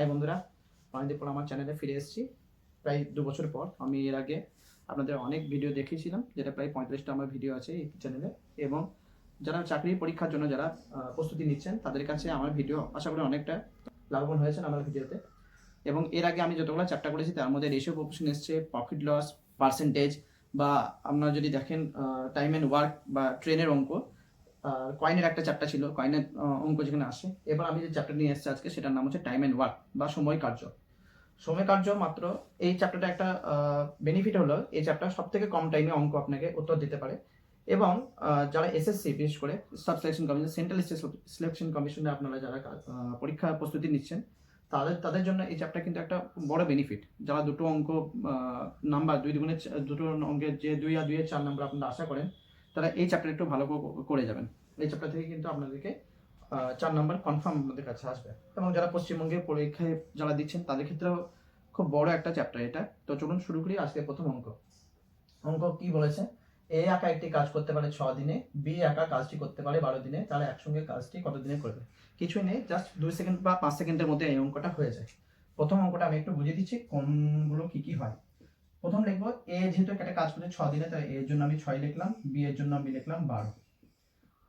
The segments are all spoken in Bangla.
হাই বন্ধুরা অনেকদিন পর আমার চ্যানেলে ফিরে এসেছি। প্রায় দু বছর পর আমি এর আগে আপনাদের অনেক ভিডিও দেখিয়েছিলাম, যেটা প্রায় পঁয়ত্রিশটা আমার ভিডিও আছে এই চ্যানেলে এবং যারা চাকরির পরীক্ষার জন্য যারা প্রস্তুতি নিচ্ছেন, তাদের কাছে আমার ভিডিও আশা করি অনেকটা লাভবান হয়েছেন আমার ভিডিওতে এবং এর আগে আমি যতগুলো চ্যাপ্টার করেছি, তার মধ্যে রেশিও প্রপোর্শন এসছে প্রফিট লস পার্সেন্টেজ বা আপনারা যদি দেখেন টাইম অ্যান্ড ওয়ার্ক বা ট্রেনের অঙ্ক কয়েনের একটা চ্যাপ্টার ছিল কয়েনের অঙ্ক যেখানে আসে। এবার আমি যে চ্যাপ্টার নিয়ে এসেছি আজকে, সেটার নাম হচ্ছে টাইম অ্যান্ড ওয়ার্ক বা সময় কার্য। সময় কার্য মাত্র এই চ্যাপ্টারটা একটা বেনিফিট হলো, এই চ্যাপ্টার সব থেকে কম টাইমে অঙ্ক আপনাকে উত্তর দিতে পারে। এবং যারা এসএসসি বিশেষ করে sub selection commission central state selection কমিশনে আপনারা যারা পরীক্ষা প্রস্তুতি নিচ্ছেন, তাদের তাদের জন্য এই চ্যাপ্টার কিন্তু একটা বড় বেনিফিট যারা দুটো অঙ্ক নাম্বার দুই দুগুণে, দুটো অঙ্কের যে দুই আর দুইয়ের চার নাম্বার আপনারা আশা করেন তারা এই চ্যাপ্টার একটু ভালো করে- যাবেন। এই চ্যাপ্টার থেকে কিন্তু আপনাদেরকে চার নম্বর কনফার্ম আপনাদের কাছে আসবে। এবং যারা পশ্চিমবঙ্গের পরীক্ষায় যারা দিচ্ছেন, তাদের ক্ষেত্রেও খুব বড় একটা চ্যাপ্টার এটা। তো চলুন শুরু করি আজকে প্রথম অঙ্ক। অঙ্ক কি বলেছে? এ একা একটি কাজ করতে পারে ছ দিনে বি একা কাজটি করতে পারে বারো দিনে, তারা একসঙ্গে কাজটি কত দিনে করবে? কিছুই নেই জাস্ট দুই সেকেন্ড বা পাঁচ সেকেন্ডের মধ্যে এই অঙ্কটা হয়ে যায়। প্রথম অঙ্কটা আমি একটু বুঝিয়ে দিচ্ছি, কোনগুলো কি কি হয়। প্রথম লিখব, এ যেহেতু একটা কাজ করছে ছ দিনে, তাই এর জন্য আমি ছয় লিখলাম, বি এর জন্য আমি লিখলাম বারো।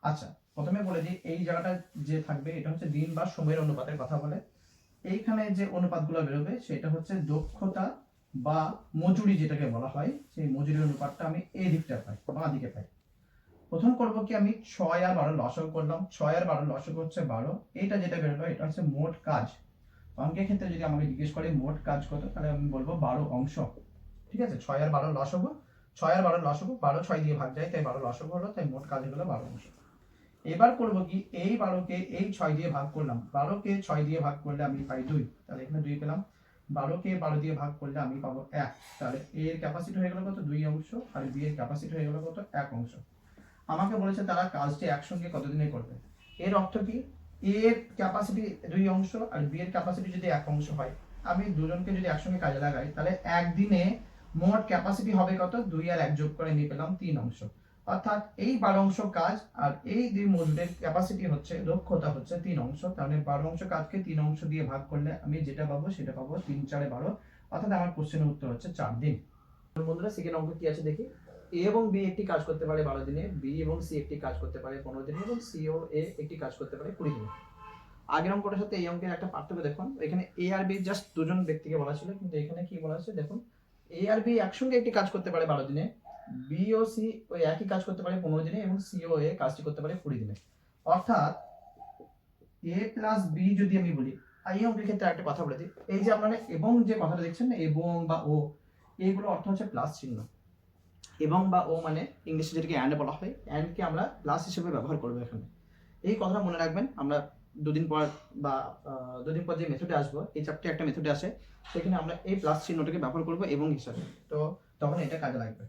আচ্ছা প্রথমে বলে দিই, এই জায়গাটা যে থাকবে, এটা হচ্ছে দিন বা সময়ের অনুপাতের কথা বলে। এইখানে যে অনুপাতগুলো বেরোবে, সেটা হচ্ছে দক্ষতা বা মজুরি যেটাকে বলা হয়, সেই মজুরি অনুপাতটা আমি এই দিকটা পাই, বাঁ দিকে পাই। প্রথম করব কি, আমি ছয় আর বারো লসক করলাম, ছয় আর বারো লসক হচ্ছে বারো, এইটা যেটা বেরোলো, এটা হচ্ছে মোট কাজ। অঙ্কের ক্ষেত্রে যদি আমাকে জিজ্ঞেস করে, মোট কাজ কত, তাহলে আমি বলব বারো অংশ। ঠিক আছে? ছয় আর বারো লসক ছয় আর বারো লসক বারো ছয় দিয়ে ভাগ যায়, তাই বারো লসক হলো, তাই মোট কাজ হলো বারো অংশ। এবার করব কি? এই বারোকে এই ছয় দিয়ে ভাগ করলাম। বারোকে ছয় দিয়ে ভাগ করলে আমি পাই দুই। তাহলে এখানে দুই পেলাম। বারোকে বারো দিয়ে ভাগ করলে আমি পাবো এক। তাহলে এ এর ক্যাপাসিটি হয়ে গেলো কত? দুই অংশ। আর বি এর ক্যাপাসিটি হয়ে গেলো কত? এক অংশ। আমাকে বলেছে তারা কাজটি একসঙ্গে কতদিনে করবে? এর অর্থ কি? এ এর ক্যাপাসিটি দুই অংশ আর বি এর ক্যাপাসিটি যদি এক অংশ হয়, আমি দুজনকে যদি একসঙ্গে কাজে লাগাই, তাহলে একদিনে মোট ক্যাপাসিটি হবে কত? দুই আর এক যোগ করে নিয়ে পেলাম তিন অংশ। অর্থাৎ এই বারো অংশ কাজ আর এই দুই মজুরের ক্যাপাসিটি হচ্ছে, দক্ষতা হচ্ছে তিন অংশ। তাহলে বারো অংশ কাজকে তিন অংশ দিয়ে ভাগ করলে আমি যেটা পাবো সেটা পাবো তিন চারে বারো। অর্থাৎ আমার কোশ্চেনের উত্তর হচ্ছে চার দিন। বন্ধুরা সেকেন্ড অঙ্ক কি আছে দেখি? এ এবং বি একটি কাজ করতে পারে বারো দিনে বি এবং সি একটি কাজ করতে পারে পনেরো দিনে এবং সি ও এ একটি কাজ করতে পারে কুড়ি দিনে। আগের অঙ্কটার সাথে এই অঙ্কের একটা পার্থক্য দেখুন। এখানে এ আর বি জাস্ট দুজন ব্যক্তিকে বলা ছিল, কিন্তু এখানে কি বলা আছে দেখুন এ আর বি একসঙ্গে একটি কাজ করতে পারে বারো দিনে বি ও সি ওই একই কাজ করতে পারে পনেরো দিনে এবং সি ও এ কাজটি করতে পারে কুড়ি দিনে। অর্থাৎ এ প্লাস বি যদি আমি বলি এই অঙ্কের ক্ষেত্রে একটা কথা বলে দিই। এই যে আপনারা এবং যে কথাটা দেখছেন না, এবং বা ও এইগুলো অর্থ হচ্ছে প্লাস চিহ্ন। এবং বা ও মানে ইংলিশে যেটাকে অ্যান্ড বলা হয় অ্যান্ডকে আমরা প্লাস হিসেবে ব্যবহার করব এখানে। এই কথাটা মনে রাখবেন, আমরা দুদিন পর বা দুদিন পর যে মেথডে আসব, এই চ্যাপ্টারে একটা মেথডে আসে, সেখানে আমরা এই প্লাস চিহ্নটাকে ব্যবহার করব এবং হিসাবে। তো তখন এটা কাজে লাগবে।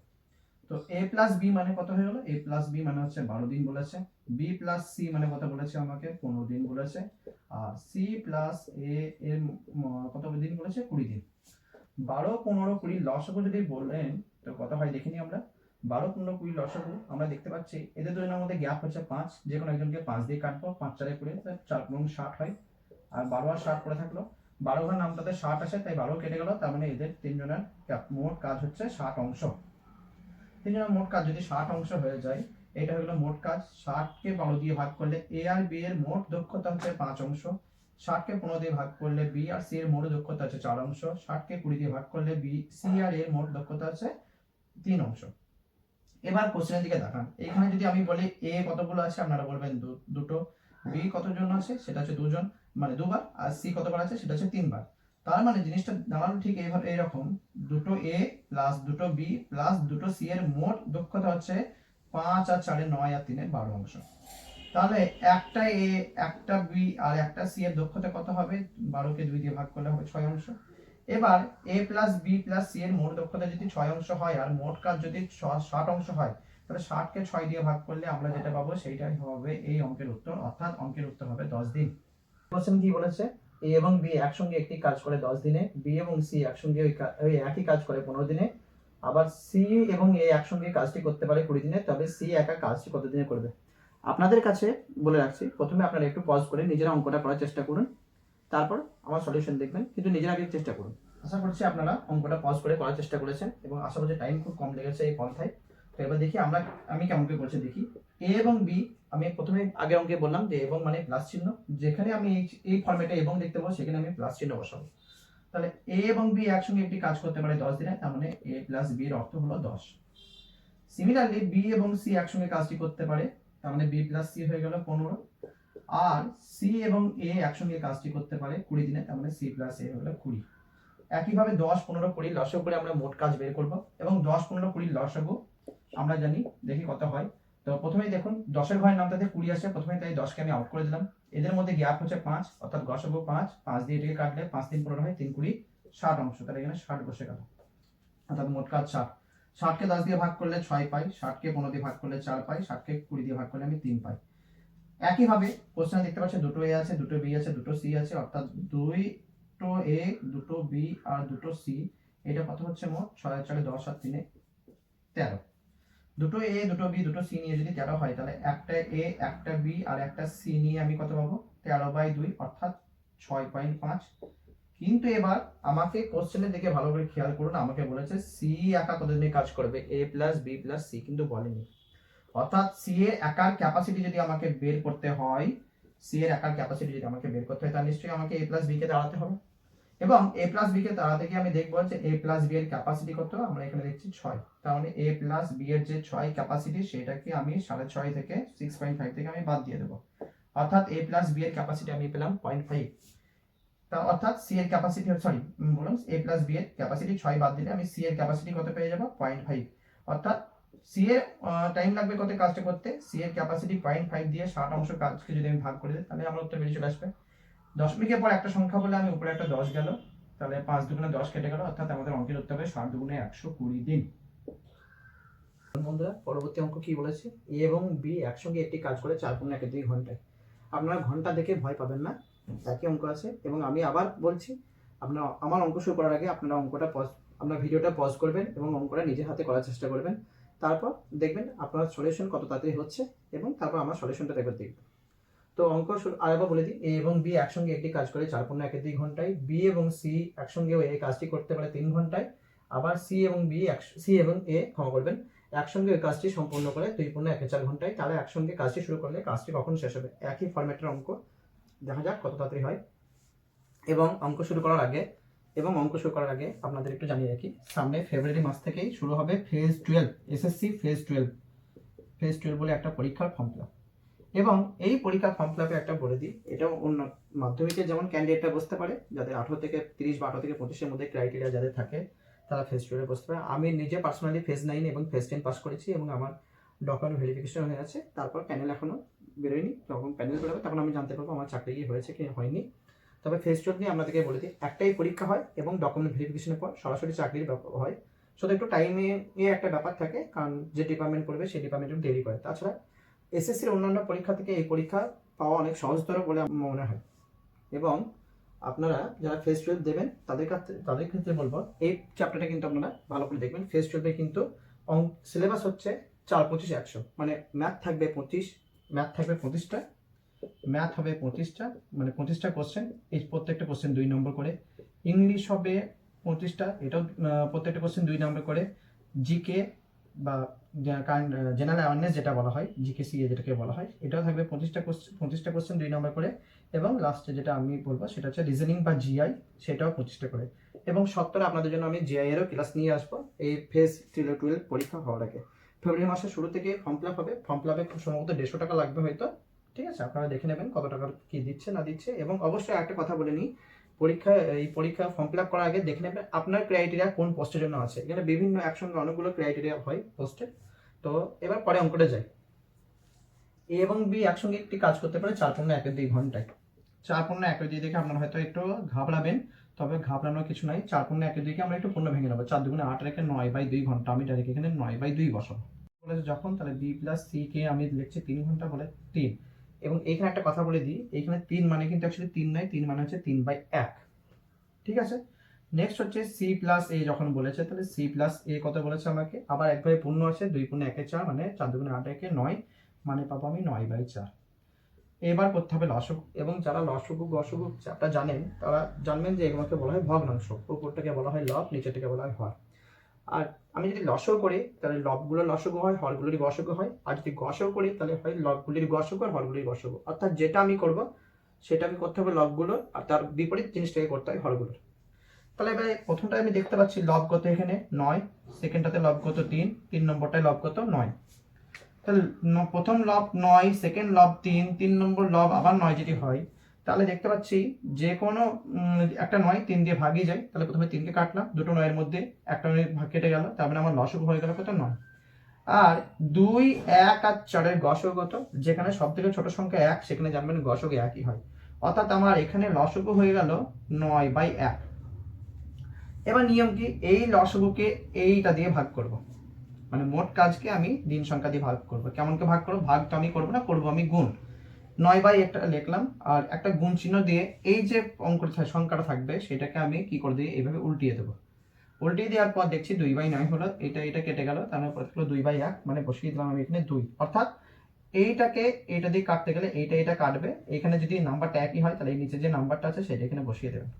তো এ প্লাস বি মানে কত হয়ে গেল? এ প্লাস বি মানে হচ্ছে বারো দিন বলেছে। বি প্লাস সি মানে কত বলেছে আমাকে? পনেরো দিন বলেছে। আর সি প্লাস এ এর কত দিন বলেছে? কুড়ি দিন। বারো, পনেরো, কুড়ি লসগু যদি বলেন, তো কত হয় দেখিনি আমরা। বারো, পনেরো, কুড়ি লসগু আমরা দেখতে পাচ্ছি। এদের দুজনের মধ্যে গ্যাপ হচ্ছে পাঁচ। যে কোনো একজনকে পাঁচ দিয়ে কাটবো। পাঁচ চারে তাহলে চার পনেরো ষাট হয়। আর বারো আর ষাট করে থাকল। বারো ঘর নামটাতে ষাট আসে, তাই বারো কেটে গেল। তার মানে এদের তিনজনের মোট কাজ হচ্ছে ষাট অংশ। তিনজনের মোট কাজ যদি ষাট অংশ হয়ে যায়, এটা হলো মোট কাজ। ষাটকে বারো দিয়ে ভাগ করলে এ আর বি এর মোট দক্ষতা হচ্ছে পাঁচ অংশ। ষাটকে পনেরো দিয়ে ভাগ করলে বি আর সি এর মোট দক্ষতা হচ্ছে চার অংশ। ষাটকে কুড়ি দিয়ে ভাগ করলে বি, সি আর এর মোট দক্ষতা হচ্ছে তিন অংশ। এবার কোশ্চেনের দিকে দেখান। এখানে যদি আমি বলি এ কতগুলো আছে, আপনারা বলবেন দুটো। বি কতজন আছে, সেটা হচ্ছে দুজন মানে দুবার। আর সি কতবার আছে, সেটা হচ্ছে তিনবার। তার মানে জিনিসটা দাঁড়ানো ঠিক এইভাবে এইরকম। দুটো এ প্লাস দুটো বি প্লাস দুটো সি এর মোট দক্ষতা হচ্ছে পাঁচ আর চারে নয় আর তিনের বারো অংশ। তাহলে একটা এ একটা বি আর একটা সি এর দক্ষতা কত হবে? বারোকে দুই দিয়ে ভাগ করলে হবে ছয় অংশ। এবার A plus B plus C এর মোট দক্ষতা যদি ছয় অংশ হয় আর মোট কাজ যদি ষাট অংশ হয়, তাহলে ষাটকে ছয় দিয়ে ভাগ করলে আমরা যেটা পাবো সেইটাই হবে এই অঙ্কের উত্তর, অর্থাৎ অঙ্কের উত্তর হবে দশ দিন। কোশ্চেন কি বলেছে? এ এবং বি একসঙ্গে একটি কাজ করে দশ দিনে বি এবং সি একসঙ্গে ওই একই কাজ করে পনেরো দিনে, আবার সি এবং এ একসঙ্গে কাজটি করতে পারে কুড়ি দিনে, তবে সি একা কাজটি কত দিনে করবে? আপনাদের কাছে বলে রাখছি, প্রথমে আপনারা একটু পজ করে নিজেরা অঙ্কটা করার চেষ্টা করুন। তারপর আমার সলিউশন দেখবেন, কিন্তু নিজের আগে চেষ্টা করুন। আশা করছি আপনারা অঙ্কটা পজ করে করার চেষ্টা করেছেন এবং আশা করছি টাইম খুব কম লেগেছে এই পন্থায়। তো এবার দেখি আমরা, আমি কেমন করে করছি দেখি। এ এবং বি আমি প্রথমে আগে অঙ্কে বললাম যে এবং মানে প্লাস চিহ্ন। যেখানে আমি এই- এই ফর্মেটে এবং দেখতে পাবো, সেখানে আমি প্লাস চিহ্ন বসাবো। তাহলে এ এবং বি একসঙ্গে একটি কাজ করতে পারে দশ দিনে, তার মানে এ প্লাস বি এর অর্থ হলো দশ। সিমিলারলি বি এবং সি একসঙ্গে কাজটি করতে পারে, তার মানে বি প্লাস সি হয়ে গেল পনেরো। আর সি এবং এ একসঙ্গে কাজটি করতে পারে কুড়ি দিনে, তার মানে সি প্লাস এ গেল কুড়ি। একইভাবে দশ, পনেরো, কুড়ি লসক করে আমরা মোট কাজ বের করব এবং দশ, পনেরো, কুড়ি লসগু আমরা জানি, দেখি কত হয়। তো প্রথমেই দেখুন, দশের ঘরের নামটাতে কুড়ি আসে প্রথমে তাই দশকে আমি আউট করে দিলাম। এদের মধ্যে গ্যাপ হচ্ছে পাঁচ, অর্থাৎ গসগু পাঁচ পাঁচ দিয়ে এটাকে কাটলে পাঁচ তিন পনেরো হয়, তিন কুড়ি ষাট অংশ, তাহলে এখানে ষাট বসে গেল। অর্থাৎ মোট কাজ ষাট। ষাটকে দশ দিয়ে ভাগ করলে ছয় পাই, ষাটকে পনেরো দিয়ে ভাগ করলে চার পাই, ষাটকে কুড়ি দিয়ে ভাগ করলে আমি তিন পাই। একইভাবে কোশ্চেন দেখতে পাচ্ছেন দুটো এ আছে, দুটো বি আছে, দুটো সি আছে, অর্থাৎ দুইটো এ দুটো বি আর দুটো সি এটা কত হচ্ছে মোট? ছয় চারে দশ আর তিনে তেরো। দুটো এ দুটো বি দুটো সি নিয়ে যদি তেরো হয়, তাহলে একটা এ একটা বি আর একটা সি নিয়ে আমি কত পাবো? তেরো বাই দুই, অর্থাৎ ছয় পয়েন্ট পাঁচ। কিন্তু এবার আমাকে কোশ্চেনের দিকে ভালো করে খেয়াল করুন। আমাকে বলেছে সি একা কত দিনে কাজ করবে? A plus B plus C কিন্তু বলেনি। অর্থাৎ সি এর একার ক্যাপাসিটি যদি আমাকে বের করতে হয় সি এর একার ক্যাপাসিটি যদি আমাকে বের করতে হয়, তাহলে নিশ্চয়ই আমাকে এ প্লাস বি কে দাঁড়াতে হবে। এবং এ প্লাস বি কে দাঁড়াতে গিয়ে আমি দেখব যে এ প্লাস বি এর ক্যাপাসিটি কত? আমরা এখানে দেখছি ছয়। মানে এ প্লাস বি এর যে ছয় ক্যাপাসিটি সেটাকে আমি সাড়ে ছয় থেকে সিক্স পয়েন্ট ফাইভ থেকে আমি বাদ দিয়ে দেবো। অর্থাৎ এ প্লাস বি এর ক্যাপাসিটি আমি পেলাম পয়েন্ট ফাইভ তা অর্থাৎ সি এর ক্যাপাসিটি সরি বলুন এ প্লাস বি এর ক্যাপাসিটি ছয় বাদ দিলে আমি সি এর ক্যাপাসিটি কত পেয়ে যাব? পয়েন্ট ফাইভ অর্থাৎ সি এর টাইম লাগবে কত কাজটা করতে? সি এর ক্যাপাসিটি পয়েন্ট ফাইভ দিয়ে ষাট অংশ কাজকে যদি আমি ভাগ করে দিই, তাহলে আমার উত্তর বেরিয়ে চলে আসবে। দশমিকের পর একটা সংখ্যা বলে আমি উপরে একটা দশ গেল, তাহলে পাঁচ দুগুণে দশ কেটে গেল, অর্থাৎ আমাদের অঙ্কের উত্তর হবে ষাট দুগুণে একশো কুড়ি দিন। বন্ধুরা, পরবর্তী অঙ্ক কি বলেছে? এ এবং বি একসঙ্গে একটি কাজ করে চার পূর্ণ একে দুই ঘন্টায়। আপনারা ঘণ্টা দেখে ভয় পাবেন না, একই অঙ্ক আছে। এবং আমি আবার বলছি, আপনার, আমার অঙ্ক শুরু করার আগে আপনারা অঙ্কটা পজ আপনার ভিডিওটা পজ করবেন এবং অঙ্কটা নিজের হাতে করার চেষ্টা করবেন। তারপর দেখবেন আপনার সলিউশন কত তাড়াতাড়ি হচ্ছে এবং তারপর আমার সলিউশনটা একবার দেখবেন। তো অঙ্ক আরেকবার বলে দিই, এ এবং বি একসঙ্গে একটি কাজ করে চার পূর্ণ একে দুই ঘন্টায়। বি এবং সি একসঙ্গেও এই কাজটি করতে পারে তিন ঘন্টায়। আবার সি এবং বি এক সি এবং এ ক্ষমা করবেন, একসঙ্গে ওই কাজটি সম্পূর্ণ করে দুই পূর্ণ একে চার ঘন্টায়। তাহলে একসঙ্গে কাজটি শুরু করলে কাজটি কখন শেষ হবে? একই ফরম্যাটের অঙ্ক। দেখা যাক কত তাড়াতাড়ি হয়। এবং অঙ্ক শুরু করার আগে এবং অঙ্ক শুরু করার আগে আপনাদের একটু জানিয়ে রাখি, সামনে ফেব্রুয়ারি মাস থেকেই শুরু হবে phase twelve SSC phase twelve phase twelve বলে একটা পরীক্ষার ফর্ম ফিল এবং এই পরীক্ষার ফর্ম ফিল একটা বলে দিই, এটাও অন্য মাধ্যমিকে যেমন ক্যান্ডিডেটরা বসতে পারে, যাদের আঠারো থেকে তিরিশ বা আঠারো থেকে পঁচিশের মধ্যে ক্রাইটেরিয়া যাদের থাকে, তারা ফেজ টুয়েলভে বসতে পারে। আমি নিজে পার্সোনালি ফেজ নাইন এবং ফেজ টেন পাস করেছি এবং আমার ডকুমেন্ট ভেরিফিকেশন হয়ে আছে। তারপর প্যানেল এখনও বেরোয়নি যখন প্যানেল বেরোবে, তখন আমি জানতে পারব আমার চাকরি হয়েছে কি হয়নি। তবে ফেস টুয়েলভ নিয়ে আপনাদেরকে বলে দিই, একটাই পরীক্ষা হয় এবং ডকুমেন্ট ভেরিফিকেশনের পর সরাসরি চাকরির হয়। শুধু একটু টাইমে একটা ব্যাপার থাকে, কারণ যে ডিপার্টমেন্ট করবে সেই ডিপার্টমেন্ট দেরি করে। তাছাড়া এসএসসির অন্যান্য পরীক্ষা থেকে এই পরীক্ষা পাওয়া অনেক সহজতর বলে মনে হয়। এবং আপনারা যারা ফেস টুয়েলভ দেবেন, তাদের কাছে তাদের ক্ষেত্রে বলব, এই চ্যাপ্টারটা কিন্তু আপনারা ভালো করে দেখবেন। ফেস টুয়েলভে কিন্তু সিলেবাস হচ্ছে চার, পঁচিশ, একশো। মানে ম্যাথ থাকবে পঁচিশ ম্যাথ থাকবে পঁচিশটা। ম্যাথ হবে পঁচিশটা মানে পঁচিশটা কোশ্চেন এই প্রত্যেকটা কোশ্চেন দুই নম্বর করে। ইংলিশ হবে পঁচিশটা, এটাও প্রত্যেকটা কোশ্চেন দুই নম্বর করে। জিকে বা জেনারেল অ্যাওয়ারনেস যেটা বলা হয় জিকে সিএ যেটাকে বলা হয়, এটাও থাকবে পঁচিশটা কোশ্চেন পঁচিশটা কোশ্চেন দুই নম্বর করে। এবং লাস্টে যেটা আমি বলব সেটা হচ্ছে রিজনিং বা জিআই সেটাও পঁচিশটা করে। এবং সত্তরে আপনাদের জন্য আমি জিআই এরও ক্লাস নিয়ে আসব, এই ফেজ টুয়েলভ পরীক্ষা হওয়ার আগে। ফেব্রুয়ারি মাসের শুরু থেকে ফর্ম ফিল আপ হবে। ফর্ম ফিল আপে খুব সম্ভবত দেড়শো টাকা লাগবে হয়তো। ঠিক আছে? আপনারা দেখে নেবেন কত টাকার কি দিচ্ছে, না দিচ্ছে এবং অবশ্যই একটা কথা বলে নিই। পরীক্ষা, এই পরীক্ষা ফর্ম ফিল আপ করার আগে দেখে নেবেন আপনার ক্রাইটেরিয়া কোন পোস্টের জন্য আছে। এখানে বিভিন্ন একসঙ্গে অনেকগুলো ক্রাইটেরিয়া হয় পোস্টের তো এবার পরে অঙ্কটা যাই। এ এবং বি একসঙ্গে একটি কাজ করতে পারে চার পূর্ণ একের দুই ঘন্টায়। চার পূর্ণ একের দুই দেখে আপনারা হয়তো একটু ঘাবড়াবেন, তবে ঘাবড়ানোর কিছু নাই। চার পূর্ণ একের দুইকে আমরা একটু পূর্ণ ভেঙে নেব। চার দুগুণে আট রেখে নয় বাই দুই ঘণ্টা, আমি ডাইরেক্ট এখানে নয় বাই দুই বসাবো। যখন তাহলে বি প্লাস সি কে আমি লিখছি তিন ঘণ্টা বলে তিন। এবং এখানে একটা কথা বলে দিই, এখানে তিন মানে কিন্তু অ্যাকচুয়ালি তিন নয়, তিন মানে হচ্ছে তিন বাই এক। ঠিক আছে? নেক্সট হচ্ছে সি প্লাস এ যখন বলেছে, তাহলে সি প্লাস এ কত বলেছে আমাকে? আবার এক বাই পূর্ণ আছে, দুই পূর্ণ একে চার মানে চার দুগুণে আট একে নয় মানে পাবো আমি নয় বাই চার। এবার করতে হবে লসগু এবং যারা লসগু গসগু চ্যাপ্টার জানেন, তারা জানবেন যে এগুলোকে বলা হয় ভগ্নাংশ। উপরটাকে বলা হয় লব, নিচেরটাকে বলা হয় হর আর আমি যদি লসও করি, তাহলে লবগুলোর লসগু হয় হরগুলোরই গসগু হয়। আর যদি গসও করি, তাহলে হয় লবগুলির গসগু আর হরগুলির গসগু। অর্থাৎ যেটা আমি করব সেটাকে করতে হবে লবগুলোর, আর তার বিপরীত জিনিসটাকে করতে হয় হরগুলোর তাহলে এবারে প্রথমটা আমি দেখতে পাচ্ছি লবগত এখানে নয়, সেকেন্ডটাতে লবগত তিন তিন নম্বরটায় লবগত নয়। তাহলে প্রথম লব নয়, সেকেন্ড লব তিন তিন নম্বর লব আবার নয় যদি হয় তাহলে দেখতে পাচ্ছি যে কোনো একটা নয়, তিন দিয়ে ভাগই যায়। তাহলে প্রথমে তিনকে কাটলাম, দুটো নয়ের মধ্যে একটা নয় ভাগ কেটে গেল, তার মানে আমার লসক হয়ে গেল কত? নয়। আর দুই, এক আর চারের গসক কত? যেখানে সব থেকে ছোট সংখ্যা এক, সেখানে জানবেন গসক একই হয়। অর্থাৎ আমার এখানে লসক হয়ে গেল নয় বাই এক। এবার নিয়ম কি? এই লসগুকে এইটা দিয়ে ভাগ করব। মানে মোট কাজকে আমি দিন সংখ্যা দিয়ে ভাগ করব। কেমন করে ভাগ করব? ভাগ তো আমি করব না, করব আমি গুণ। নয় বাই একটা লিখলাম, আর একটা গুণ চিহ্ন দিয়ে এই যে অঙ্কটা সংখ্যাটা থাকবে, সেটাকে আমি কি করে দিই এইভাবে উল্টিয়ে দেবো? উল্টিয়ে দেওয়ার পর দেখছি দুই বাই নয় হলো, এটা এটা কেটে গেল, তার মানে থাকল দুই বাই এক মানে বসিয়ে দিলাম আমি এখানে দুই। অর্থাৎ এইটাকে, এইটা দিয়ে কাটতে গেলে এইটা, এটা কাটবে, এখানে যদি নাম্বারটা একই হয়, তাহলে এই নিচে যে নাম্বারটা আছে, সেটা এখানে বসিয়ে দেবেন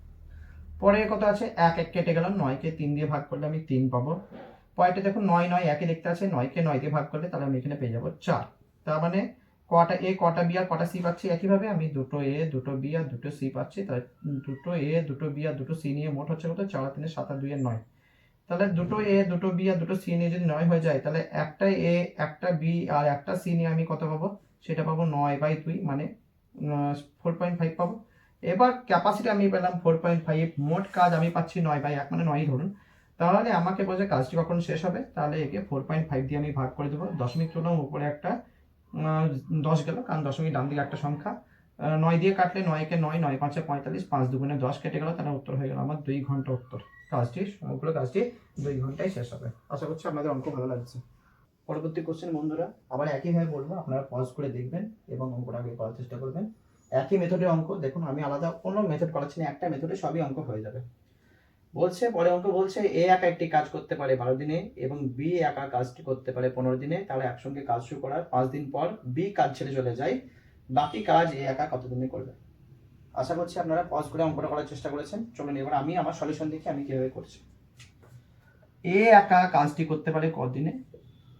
পরে কত আছে? এক এক কেটে গেল, নয়কে তিন দিয়ে ভাগ করলে আমি তিন পাবো। পরেরটা দেখুন নয় নয় একে দেখতে আছে, নয়কে নয় দিয়ে ভাগ করলে তাহলে আমি এখানে পেয়ে যাব চার। তার মানে কটা এ কটা বি আর কটা সি পাচ্ছি একইভাবে? আমি দুটো এ দুটো বি আর দুটো সি পাচ্ছি। তাহলে দুটো এ দুটো বি আর দুটো সি নিয়ে মোট হচ্ছে কত? চার, তিনে, সাত আর দুই আর নয়। তাহলে দুটো এ দুটো বি আর দুটো সি নিয়ে যদি নয় হয়ে যায়, তাহলে একটা এ একটা বি আর একটা সি নিয়ে আমি কত পাবো? সেটা পাবো নয় বাই দুই মানে ফোর পয়েন্ট ফাইভ পাবো। এবার ক্যাপাসিটি আমি পেলাম ফোর পয়েন্ট ফাইভ মোট কাজ আমি পাচ্ছি নয় বাই এক মানে নয় ধরুন। তাহলে আমাকে বলছে কাজটি কখন শেষ হবে? তাহলে একে ফোর পয়েন্ট ফাইভ দিয়ে আমি ভাগ করে দেবো। দশমিক তুললাম উপরে একটা দশ গেল, কারণ দশমিক ডান দিকে একটা সংখ্যা। নয় দিয়ে কাটলে নয়কে নয় নয় পাঁচে পঁয়তাল্লিশ, পাঁচ দুগুণে দশ কেটে গেল, তাহলে উত্তর হয়ে গেল আমার দুই ঘণ্টা উত্তর। কাজটি সমগ্র কাজটি দুই ঘন্টায় শেষ হবে। আশা করছি আপনাদের অঙ্ক ভালো লাগছে। পরবর্তী কোশ্চেন বন্ধুরা, আবার একইভাবে বলব, আপনারা পজ করে দেখবেন এবং অঙ্কটা আগে করার চেষ্টা করবেন। একই মেথডের অঙ্ক, দেখুন, আমি আলাদা কোনো মেথড করাচ্ছি না একটা মেথডে সবই অঙ্ক হয়ে যাবে। বলছে, পরে অঙ্ক বলছে, এ একা একটি কাজ করতে পারে বারো দিনে এবং বি একা কাজটি করতে পারে পনেরো দিনে। তাহলে একসঙ্গে কাজ শুরু করার পাঁচ দিন পর বি কাজ ছেড়ে চলে যায়। বাকি কাজ এ একা কত দিনে করবে? আশা করছি আপনারা পজ করে অঙ্কটা করার চেষ্টা করেছেন। চলুন, এবার আমি আমার সলিউশন দেখি আমি কীভাবে করছি। এ একা কাজটি করতে পারে কত দিনে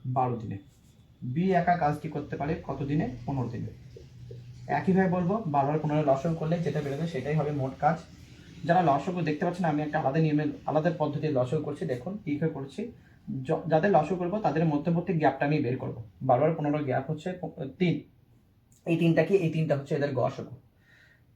বারো দিনে। বি একা কাজটি করতে পারে কত দিনে পনেরো দিনে। একইভাবে বলব, বারো আর পনেরো লসন করলে যেটা বেরোবে সেটাই হবে মোট কাজ। যারা লসক দেখতে পাচ্ছেন, আমি একটা আলাদা নিয়মে আলাদা পদ্ধতি লসক করছি, দেখুন কীভাবে করছি। য- যাদের লসক করব, তাদের মধ্যবর্তী গ্যাপটা আমি বের করব। বারো আর পনেরো গ্যাপ হচ্ছে তিন। এই তিনটা কি? এই তিনটা হচ্ছে এদের গসক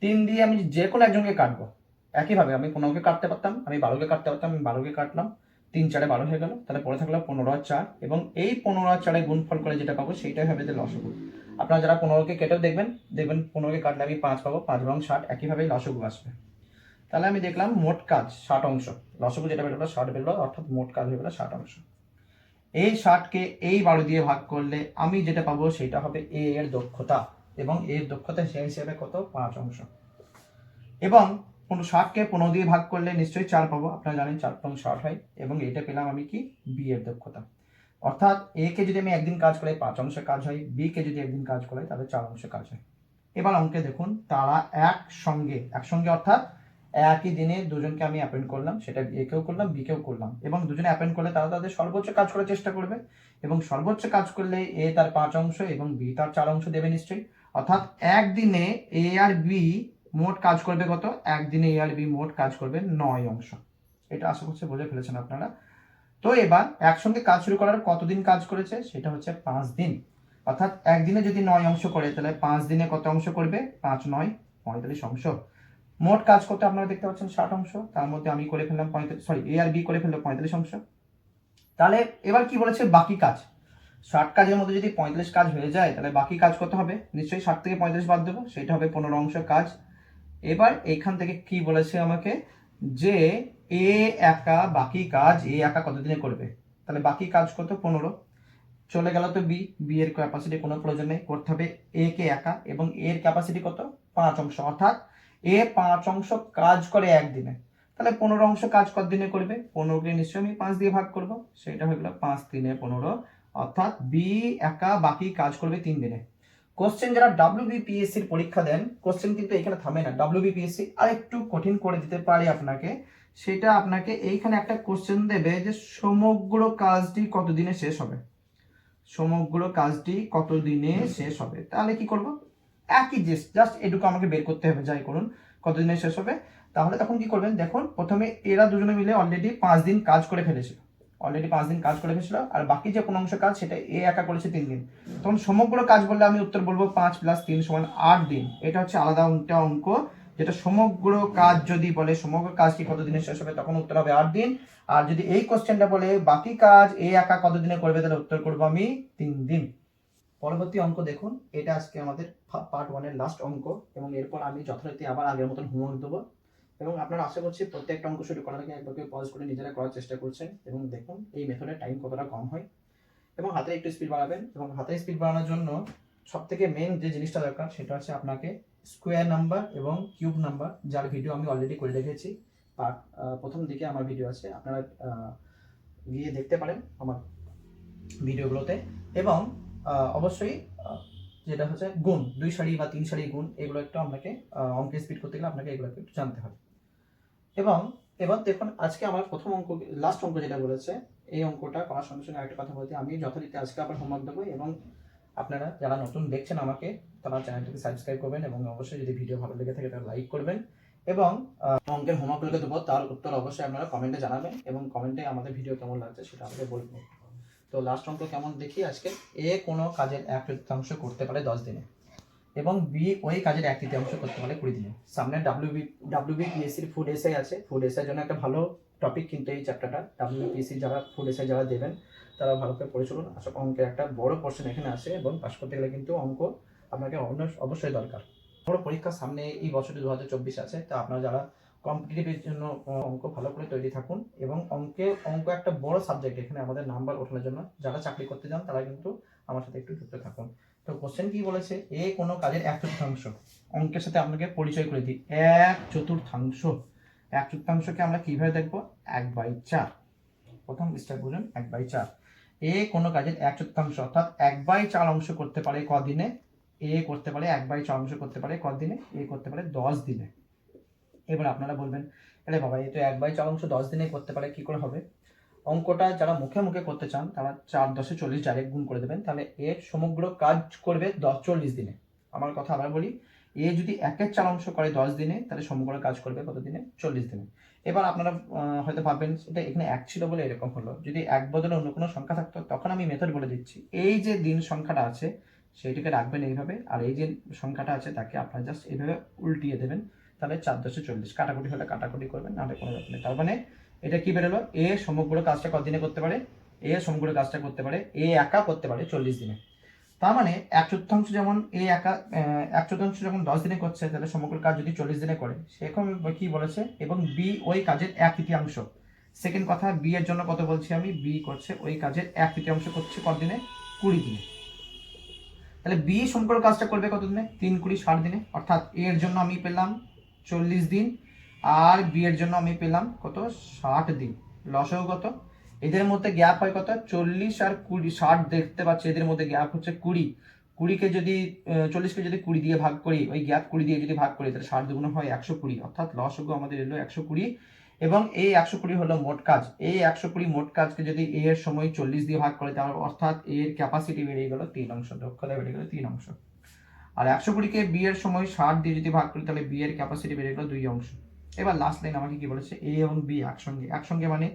তিন দিয়ে আমি যে কোনো একজনকে কাটবো। একইভাবে আমি পনেরোকে কাটতে পারতাম, আমি বারোকে কাটতে পারতাম, আমি বারোকে কাটলাম, তিন চারে বারো হয়ে গেল, তাহলে পরে থাকল পনেরো আর চার। এবং এই পনেরো আর চারে গুণফল করে যেটা পাবো, সেইটাই হবে এদের লসক আপনারা যারা পনেরোকে কেটেও দেখবেন দেখবেন পনেরোকে কাটলে আমি পাঁচ পাবো, পাঁচ রং ষাট, একইভাবেই লসগু আসবে। তাহলে আমি দেখলাম মোট কাজ ষাট অংশ। লসগু যেটা বেরোলো, ষাট বেরোলো, অর্থাৎ মোট কাজ হয়ে গেলো ষাট অংশ। এই ষাটকে এই বারো দিয়ে ভাগ করলে আমি যেটা পাবো সেটা হবে এ এর দক্ষতা এবং এর দক্ষতা সেই হিসেবে কত? পাঁচ অংশ। এবং পনেরো ষাটকে পনেরো দিয়ে ভাগ করলে নিশ্চয়ই চার পাবো, আপনারা জানেন চার পনেরো ষাট হয়, এবং এটা পেলাম আমি কি? বি এর দক্ষতা। অর্থাৎ এ কে যদি আমি একদিন কাজ করাই পাঁচ অংশে কাজ হয়, বি কে যদি একদিন কাজ করাই তাহলে চার অংশে কাজ হয়। এবার অঙ্কে দেখুন, তারা একসঙ্গে একসঙ্গে অর্থাৎ একই দিনে দুজনকে আমি অ্যাপয়েন্ট করলাম, সেটা এ কেও করলাম বি কেও করলাম। এবং দুজনে অ্যাপয়েন্ট করলে তারা তাদের সর্বোচ্চ কাজ করার চেষ্টা করবে। এবং সর্বোচ্চ কাজ করলে এ তার পাঁচ অংশ এবং বি তার চার অংশ দেবে নিশ্চয়ই। অর্থাৎ একদিনে এ আর বি মোট কাজ করবে কত? একদিনে এ আর বি মোট কাজ করবে নয় অংশ। এটা আশা করছি বুঝে ফেলেছেন আপনারা। তো এবার একসঙ্গে কাজ শুরু করার কতদিন কাজ করেছে? সেটা হচ্ছে পাঁচ দিন। অর্থাৎ একদিনে যদি নয় অংশ করে, তাহলে পাঁচ দিনে কত অংশ করবে? পাঁচ, নয়, পঁয়তাল্লিশ অংশ। মোট কাজ করতে আপনারা দেখতে পাচ্ছেন ষাট অংশ। তার মধ্যে আমি করে ফেললাম পঁয়তাল্লিশ সরি এ আর বি করে ফেললাম পঁয়তাল্লিশ অংশ। তাহলে এবার কি বলেছে বাকি কাজ? ষাট কাজের মধ্যে যদি পঁয়তাল্লিশ কাজ হয়ে যায়, তাহলে বাকি কাজ করতে হবে। নিশ্চয়ই ষাট থেকে পঁয়তাল্লিশ বাদ দেবো, সেটা হবে পনেরো অংশ কাজ। এবার এইখান থেকে কি বলেছে আমাকে? যে এ একা বাকি কাজ এ একা কতদিনে করবে? তাহলে বাকি কাজ কত? পনেরো। চলে গেল তো বি বি এর ক্যাপাসিটি কোনো প্রয়োজন নেই, করতে হবে এ কে একা এবং এর ক্যাপাসিটি কত? পাঁচ অংশ। অর্থাৎ এ পাঁচ অংশ কাজ করে একদিনে। তাহলে পনেরো অংশ কাজ কত দিনে করবে? পনেরোকে নিশ্চয়ই আমি পাঁচ দিয়ে ভাগ করব। সেটা হয়ে গেল পাঁচ তিনে পনেরো। অর্থাৎ বি একা বাকি কাজ করবে তিন দিনে। কোশ্চেন যারা ডাব্লিউবিপিএসসির পরীক্ষা দেন কোশ্চেন কিন্তু এখানে থামে না। ডাব্লিউবিপিএসসি আর একটু কঠিন করে দিতে পারে আপনাকে। সেটা আপনাকে এইখানে একটা কোশ্চেন দেবে যে সমগ্র কাজটি কতদিনে শেষ হবে? সমগ্র কাজটি কতদিনে শেষ হবে? তাহলে কি করব? একই জিনিস জাস্ট এটুকু আমাকে বের করতে হবে, যাই করুন কতদিনে শেষ হবে? তাহলে তখন কি করবেন, দেখুন, প্রথমে এরা দুজনে মিলে অলরেডি পাঁচ দিন কাজ করে ফেলেছিল। অলরেডি পাঁচ দিন কাজ করে ফেলেছিল, আর বাকি যে কোনো অংশ কাজ, সেটা এ একা করেছে তিন দিন। তখন সমগ্র কাজ বললে আমি উত্তর বলব, পাঁচ প্লাস তিন সমান আট দিন। এটা হচ্ছে আলাদা একটা অঙ্ক, যেটা সমগ্র কাজ যদি বলে, সমগ্র কাজটি কতদিনে শেষ হবে, তখন উত্তর হবে আট দিন। আর যদি এই কোশ্চেনটা বলে, বাকি কাজ এ একা কতদিনে করবে, তাহলে উত্তর করব আমি তিন দিন। পরবর্তী অঙ্ক দেখুন। এটা আজকে আমাদের পার্ট ওয়ানের লাস্ট অঙ্ক এবং এরপর আমি যথারীতি আবার আগের মতন হোমওয়ার্ক দেবো। এবং আপনারা আশা করছি প্রত্যেকটা অঙ্ক শুরু করার আগে একবার পজ করে নিজেরা করার চেষ্টা করছেন এবং দেখুন এই মেথডে টাইম কতটা কম হয়। এবং হাতের একটু স্পিড বাড়াবেন এবং হাতের স্পিড বাড়ানোর জন্য সব থেকে মেন যে জিনিসটা দরকার সেটা হচ্ছে আপনাকে স্কোয়ার নাম্বার এবং কিউব নাম্বার যার ভিডিও আমি অলরেডি করে রেখেছি। পার্ট প্রথম দিকে আমার ভিডিও আছে, আপনারা গিয়ে দেখতে পারেন আমার ভিডিওগুলোতে এবং অবশ্যই যেটা হচ্ছে গুণ, দুই সারি বা তিন সারি গুণ, এগুলো একটু আপনাকে অঙ্কে স্পিড করতে গেলে আপনাকে এগুলো একটু জানতে হবে। এবং এবার দেখুন, আজকে আমার প্রথম অঙ্ক লাস্ট অঙ্ক যেটা বলেছে, এই অঙ্কটা করার সঙ্গে সঙ্গে আরেকটা কথা বলতে, আমি যথারীতি আজকে আবার হোমওয়ার্ক দেবো এবং আপনারা যারা নতুন দেখছেন আমাকে, তারা চ্যানেলটিকে সাবস্ক্রাইব করবেন এবং অবশ্যই যদি ভিডিও ভালো লেগে থাকে, তারা লাইক করবেন। এবং অঙ্কের হোমওয়ার্কগুলোকে দেবো, তার উত্তর অবশ্যই আপনারা কমেন্টে জানাবেন এবং কমেন্টে আমাদের ভিডিও কেমন লাগছে সেটা আমাকে বলবেন। তো লাস্ট অঙ্ক কেমন দেখি? আজকে এ কোনো কাজের এক তৃতীয়াংশ করতে পারে দশ দিনে এবং বি ওই কাজের এক তৃতীয়াংশ করতে পারে কুড়ি দিনে। সামনে ডাব্লিউ বি ডাব্লিউ ডাব্লিউবি ডাব্লিউবিপিএসসির ফুড এসআই আছে। ফুড এসআই জন্য একটা ভালো টপিক কিন্তু এই চ্যাপ্টারটা ডাব্লিউবিপিএসসি যারা ফুড এসআই যারা দেবেন, তারা ভালো করে পড়ে চলুন। আশা অঙ্কের একটা বড় পোর্শন এখানে আছে এবং পাস করতে গেলে কিন্তু অঙ্ক আপনাকে অবশ্যই দরকার। বড় পরীক্ষার সামনে এই বছরটি দু হাজার চব্বিশ আছে। তা আপনারা যারা কম্পিটিটিভের জন্য অঙ্ক ভালো করে তৈরি থাকুন এবং অঙ্কে, অঙ্ক একটা বড় সাবজেক্ট এখানে আমাদের নাম্বার ওঠানোর জন্য। যারা চাকরি করতে যান, তারা কিন্তু আমার সাথে একটু যুক্ত থাকুন। তো কোশ্চেন কি বলেছে? এ কোনো কাজের এক চতুর্থাংশ। অঙ্কের সাথে আপনাকে পরিচয় করে দিই। এক চতুর্থাংশ। এক চতুর্থাংশকে আমরা কীভাবে দেখব? এক বাই চার। প্রথম স্টেপ বুঝুন, এক বাই চার। এ কোনো কাজের এক চতুর্থাংশ, অর্থাৎ এক বাই চার অংশ করতে পারে কদিনে? এ করতে পারে এক বাই চার অংশ করতে পারে কদিনে? এ করতে পারে দশ দিনে। এবার আপনারা বলবেন, আরে বাবা, এ তো এক বাই চার অংশ দশ দিনে করতে পারে, কি করে হবে? অঙ্কটা যারা মুখে মুখে করতে চান, তারা চার দশে চল্লিশ ডাইরেক্ট গুণ করে দেবেন। তাহলে এর সমগ্র কাজ করবে দশ চল্লিশ দিনে। আমার কথা আবার বলি, এ যদি একের চার অংশ করে দশ দিনে, তাহলে সমগ্র কাজ করবে কত দিনে? চল্লিশ দিনে। এবার আপনারা হয়তো ভাববেন, এটা এখানে এক ছিল বলে এরকম হলো। যদি এক বদলে অন্য কোনো সংখ্যা থাকতো, তখন আমি মেথড বলে দিচ্ছি। এই যে দিন সংখ্যাটা আছে, সেইটিকে রাখবেন এইভাবে। আর এই যে সংখ্যাটা আছে, তাকে আপনারা জাস্ট এইভাবে উল্টিয়ে দেবেন। তাহলে চার দশে চল্লিশ কাটাকুটি হলে কাটাকুটি করবেন, নাহলে কোনো ব্যাপার নেই। তার মানে এটা কি বেরোলো? এ সমগ্র কাজটা কতদিনে করতে পারে? এ সমগ্র কাজটা করতে পারে, এ একা করতে পারে চল্লিশ দিনে। তার মানে এক চতুর্থাংশ যেমন এ একা এক চতুর্থাংশ যখন দশ দিনে করছে, তাহলে সমগ্র কাজ যদি চল্লিশ দিনে করে, সেরকম কি বলেছে? এবং বি, ওই কাজের এক তৃতীয়াংশ। সেকেন্ড কথা, বি এর জন্য কত বলছি আমি? বি করছে ওই কাজের এক তৃতীয়াংশ করছে কত দিনে? কুড়ি দিনে। তাহলে বি সমগ্র কাজটা করবে কত দিনে? তিন কুড়ি ষাট দিনে। অর্থাৎ এর জন্য আমি পেলাম চল্লিশ দিন। আর বি এর জন্য আমি পেলাম কত? ষাট দিন। লসও কত? এদের মধ্যে গ্যাপ হয় কত? চল্লিশ আর কুড়ি, ষাট দেখতে পাচ্ছি এদের মধ্যে গ্যাপ হচ্ছে কুড়ি। কুড়িকে যদি চল্লিশকে যদি কুড়ি দিয়ে ভাগ করি, ওই গ্যাপ কুড়ি দিয়ে যদি ভাগ করি, তাহলে ষাট দুগুণ হয় একশো কুড়ি। অর্থাৎ লসগু আমাদের এলো একশো কুড়ি। এবং এই একশো কুড়ি হলো মোট কাজ। এই একশো কুড়ি মোট কাজকে যদি এ এর সময় চল্লিশ দিয়ে ভাগ করে, তাহলে অর্থাৎ এর ক্যাপাসিটি বেড়ে গেল তিন অংশ দক্ষতা বেড়ে গেল তিন অংশ। আর একশো কুড়িকে বি এর সময় ষাট দিয়ে যদি ভাগ করি, তাহলে বি এর ক্যাপাসিটি বেড়ে গেল দুই অংশ। এবার লাস্ট লাইন আমাকে কি বলেছে? এ এবং বি একসঙ্গে। একসঙ্গে মানে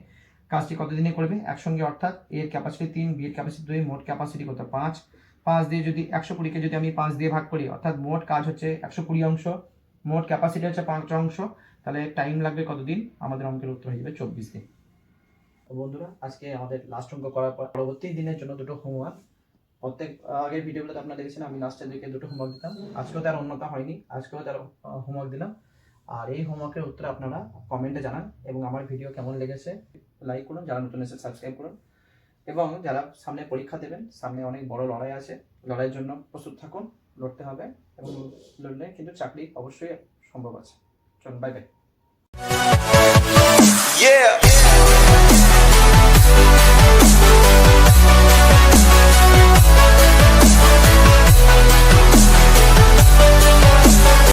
কাজটি কতদিনে করবে? একসঙ্গে অর্থাৎ এ এর ক্যাপাসিটি তিন বি এর ক্যাপাসিটি দুই, মোট ক্যাপাসিটি কত? পাঁচ। পাঁচ দিয়ে যদি একশো কুড়িকে যদি আমি পাঁচ দিয়ে ভাগ করি, অর্থাৎ মোট কাজ হচ্ছে একশো কুড়ি অংশ, মোট ক্যাপাসিটি হচ্ছে পাঁচ অংশ, তাহলে টাইম লাগবে কতদিন? আমাদের অঙ্কের উত্তর হয়ে যাবে চব্বিশ দিন। বন্ধুরা, আজকে আমাদের লাস্ট অঙ্ক করার পর পরবর্তী দিনের জন্য দুটো হোমওয়ার্ক প্রত্যেক আগের ভিডিওগুলোতে আপনারা দেখেছেন, আমি লাস্টের দিকে দুটো হোমওয়ার্ক দিতাম। আজকেও তার অন্যতা হয়নি, আজকেও তার হোমওয়ার্ক দিলাম। আর এই হোমওয়ার্কের উত্তর আপনারা কমেন্টে জানান এবং আমার ভিডিও কেমন লেগেছে লাইক করুন, যারা নতুন এসে সাবস্ক্রাইব করুন। এবং যারা সামনে পরীক্ষা দেবেন, সামনে অনেক বড় লড়াই আছে, লড়াইয়ের জন্য প্রস্তুত থাকুন, লড়তে হবে এবং লড়লে কিন্তু চাকরি অবশ্যই সম্ভব আছে। চলুন বাই বাই Yeah.